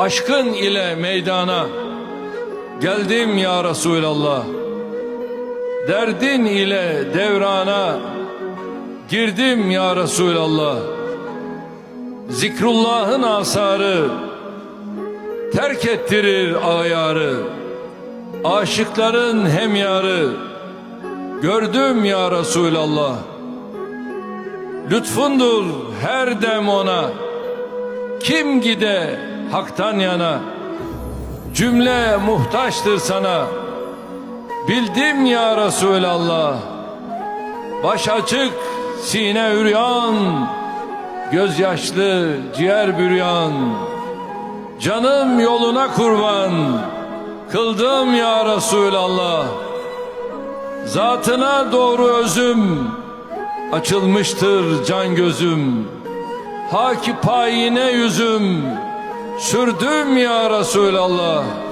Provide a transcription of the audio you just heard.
Aşkın ile meydana geldim ya Resulallah. Derdin ile devrana girdim ya Resulallah. Zikrullah'ın asarı terk ettirir ayarı. Aşıkların hemyarı gördüm ya Resulallah. Lütfundur her dem ona. Kim gide haktan yana. Cümle muhtaçtır sana. Bildim ya Resulallah. Baş açık, sine üryan, gözyaşlı, ciğer büryan. Canım yoluna kurban, kıldım ya Resulallah. Zatına doğru özüm, açılmıştır can gözüm. Haki payine yüzüm, sürdüm ya Resulallah.